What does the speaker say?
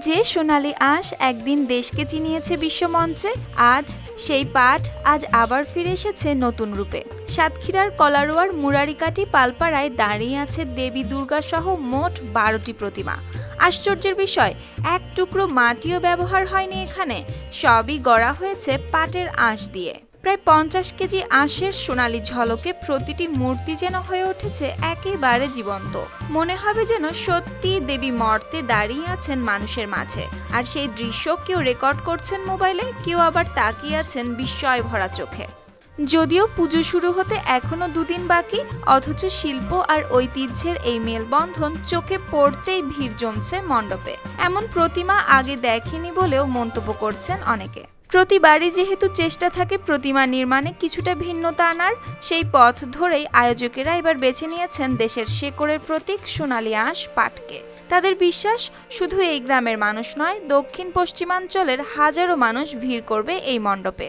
যে সোনালী আঁশ একদিন দেশকে চিনিয়েছে বিশ্বমঞ্চে, আজ সেই পাঠ আজ আবার ফিরে এসেছে নতুন রূপে। সাতক্ষীরার কলারোয়ার মুরারিকাটি পালপাড়ায় দাঁড়িয়ে আছে দেবী দুর্গা সহ মোট বারোটি প্রতিমা। আশ্চর্যের বিষয়, এক টুকরো মাটিও ব্যবহার হয়নি এখানে, সবই গড়া হয়েছে পাটের আঁশ দিয়ে। প্রায় পঞ্চাশ কেজি আঁশের সোনালি ঝলকে প্রতিটি মূর্তি যেন হয়ে উঠেছে একেবারে জীবন্ত। মনে হবে যেন সত্যি দেবী মর্তে দাঁড়িয়ে আছেন মানুষের মাঝে। আর সেই দৃশ্য কেউ রেকর্ড করছেন মোবাইলে, কেউ আবার তাকিয়ে আছেন বিস্ময় ভরা চোখে। যদিও পুজো শুরু হতে এখনও দুদিন বাকি, অথচ শিল্প আর ঐতিহ্যের এই মেলবন্ধন চোখে পড়তেই ভিড় জমছে মণ্ডপে। এমন প্রতিমা আগে দেখেনি বলেও মন্তব্য করছেন অনেকে। প্রতিবারই যেহেতু চেষ্টা থাকে প্রতিমা নির্মাণে কিছুটা ভিন্নতা আনার, সেই পথ ধরেই আয়োজকেরা এবার বেছে নিয়েছেন দেশের শেকড়ের প্রতীক সোনালি আঁশ পাটকে। তাদের বিশ্বাস, শুধু এই গ্রামের মানুষ নয়, দক্ষিণ পশ্চিমাঞ্চলের হাজারো মানুষ ভিড় করবে এই মণ্ডপে।